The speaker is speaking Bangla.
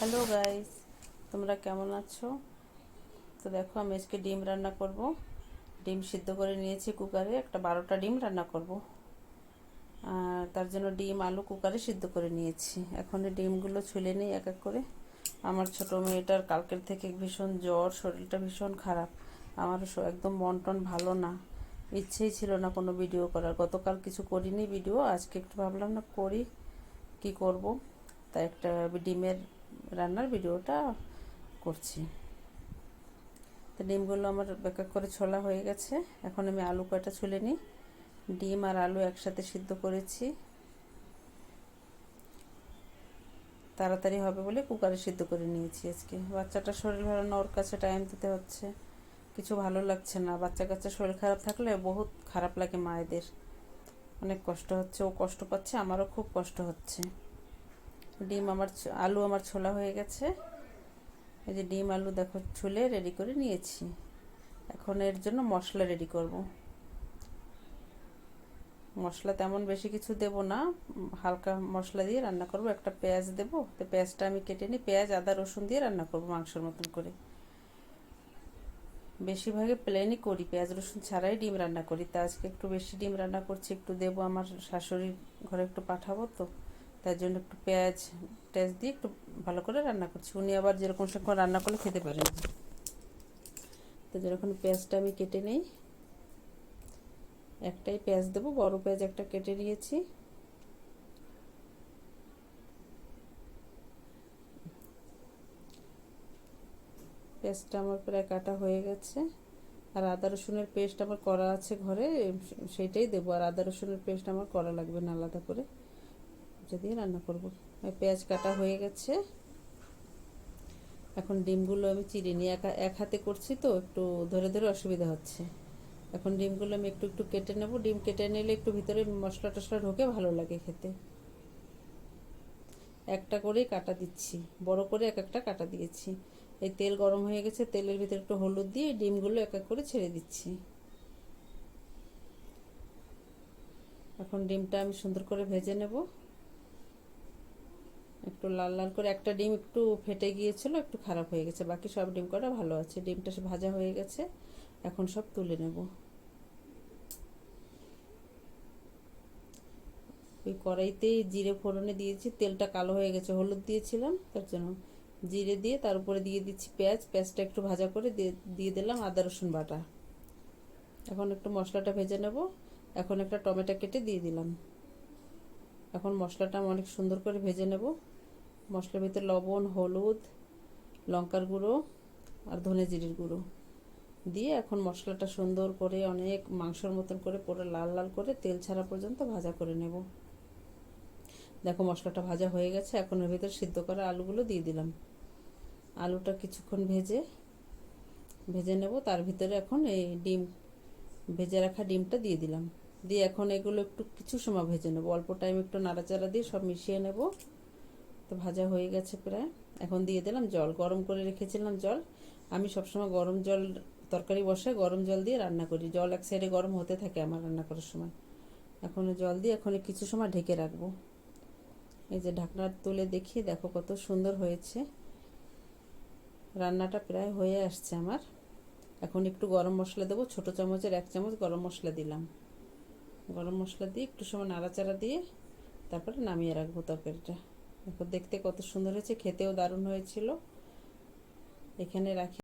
হ্যালো গাইস তোমরা কেমন আছো? তো দেখো, আমি আজকে ডিম রান্না করব। ডিম সিদ্ধ করে নিয়েছি কুকারে। একটা বারোটা ডিম রান্না করব। আর তার জন্য ডিম আলু কুকারে সিদ্ধ করে নিয়েছি। এখন ডিমগুলো ছুলে নিই এক এক করে। আমার ছোট মেয়েটার কালকের থেকে ভীষণ জ্বর, শরীরটা ভীষণ খারাপ। আমার একদম মন টন ভালো না। ইচ্ছেই ছিল না কোনো ভিডিও করার। গতকাল কিছু করিনি ভিডিও। আজকে একটু ভাবলাম না করি, কি করব? তাই একটা ডিমের রান্নার ভিডিওটা করছি। তো ডিমগুলো আমার বেকার করে ছোলা হয়ে গেছে। এখন আমি আলু কয়টা ছুলে নিই? ডিম আর আলু একসাথে সিদ্ধ করেছি। তাড়াতাড়ি হবে বলে কুকারে সিদ্ধ করে নিয়েছি আজকে। বাচ্চাটা শরীর ভালো না, ওর কাছে টাইম দিতে হচ্ছে। কিছু ভালো লাগছে না। বাচ্চা কাচ্চা শরীর খারাপ থাকলে বহুত খারাপ লাগে মায়েদের। অনেক কষ্ট হচ্ছে। ও কষ্ট পাচ্ছে, আমারও খুব কষ্ট হচ্ছে। ডিম আমার আলু আমার ছোলা হয়ে গেছে। এই যে ডিম, আলু দেখো, ছুলে রেডি করে নিয়েছি। এখন এর জন্য মশলা রেডি করব। মশলা তেমন বেশি কিছু দেব না। হালকা মশলা দিয়ে রান্না করব। একটা পেঁয়াজ দেব। তো পেঁয়াজটা আমি কেটে নিই। পেঁয়াজ, আদা, রসুন দিয়ে রান্না করব মাংসের মতন করে। বেশিরভাগে প্লেনই করি। পেঁয়াজ, রসুন ছাড়াই ডিম রান্না করি। তা আজকে একটু বেশি ডিম রান্না করছি, একটু দেবো। আমার শাশুড়ির ঘরে একটু পাঠাবো তো। তার জন্য একটু পেঁয়াজ টেজ দিয়ে একটু ভালো করে রান্না করছি। উনি আবার যেরকম সেরকম রান্না করলে খেতে পারেন। তো যেরকম পেঁয়াজটা আমি কেটে নেই, একটাই পেঁয়াজ দেবো, বড় পেঁয়াজ একটা কেটে নিয়েছি। পেঁয়াজটা আমার প্রায় কাটা হয়ে গেছে। আর আদা রসুনের পেস্ট আমার করা আছে ঘরে সেইটাই দেবো। আর আদা রসুনের পেস্ট আমার করা লাগবে না আলাদা করে। দিয়ে রান্না করব। পেঁয়াজ কাটা হয়ে গেছে। এখন ডিমগুলো আমি চিড়ে নিয়ে একা এক হাতে করছি তো, একটু ধরে ধরে অসুবিধা হচ্ছে। এখন ডিমগুলো আমি একটু একটু কেটে নেব। ডিম কেটে নিলে একটু ভিতরে মশলা টশলা ঢোকে ভালো লাগে খেতে। একটা করেই কাটা দিচ্ছি। বড় করে এক একটা কাটা দিয়েছি। এই তেল গরম হয়ে গেছে, তেলের ভিতরে একটু হলুদ দিয়ে ডিমগুলো এক এক করে ছেড়ে দিচ্ছি। এখন ডিমটা আমি সুন্দর করে ভেজে নেব। একটু লাল লাল করে একটা ডিম একটু ফেটে গিয়েছিল, একটু খারাপ হয়ে গেছে। বাকি সব ডিম কটা ভালো আছে। ডিমটা ভাজা হয়ে গেছে। এখন সব তুলে নেব। ওই কড়াইতেই জিরে ফোড়নে দিয়েছি। তেলটা কালো হয়ে গেছে, হলুদ দিয়েছিলাম, তার জন্য জিরে দিয়ে তার উপরে দিয়ে দিচ্ছি পেঁয়াজ। পেঁয়াজটা একটু ভাজা করে দিয়ে দিয়ে দিলাম আদা, রসুন বাটা। এখন একটু মশলাটা ভেজে নেব। এখন একটা টমেটো কেটে দিয়ে দিলাম। এখন মশলাটা অনেক সুন্দর করে ভেজে নেব। মশলার ভিতরে লবণ, হলুদ, লঙ্কার গুঁড়ো আর ধনে জিরের গুঁড়ো দিয়ে এখন মশলাটা সুন্দর করে অনেক মাংসর মতন করে পুরো লাল লাল করে তেল ছাড়া পর্যন্ত ভাজা করে নেব। দেখো মশলাটা ভাজা হয়ে গেছে, এখন এর ভিতরে সিদ্ধ করা আলুগুলো দিয়ে দিলাম। আলুটা কিছুক্ষণ ভেজে ভেজে নেব, তার ভিতরে এখন এই ডিম, ভেজে রাখা ডিমটা দিয়ে দিলাম। দিয়ে এখন এগুলো একটু কিছু সময় ভেজে নেব। অল্প টাইম একটু নাড়াচাড়া দিয়ে সব মিশিয়ে নেব। তো ভাজা হয়ে গেছে প্রায়। এখন দিয়ে দিলাম জল, গরম করে রেখেছিলাম জল। আমি সবসময় গরম জল তরকারি বসে গরম জল দিয়ে রান্না করি। জল এক সাইডে গরম হতে থাকে আমার রান্না করার সময়। এখন জল দিয়ে এখন কিছু সময় ঢেকে রাখব। এই যে ঢাকনা তুলে দেখি, দেখো কত সুন্দর হয়েছে। রান্নাটা প্রায় হয়ে আসছে আমার। এখন একটু গরম মশলা দেবো, ছোটো চামচের এক চামচ গরম মশলা দিলাম। গরম মশলা দিয়ে একটু সময় নাড়াচাড়া দিয়ে তারপরে নামিয়ে রাখব তরকারিটা। দেখতে কত সুন্দর হয়েছে খেতেও দারুণ হয়েছিল। এখানে রাখি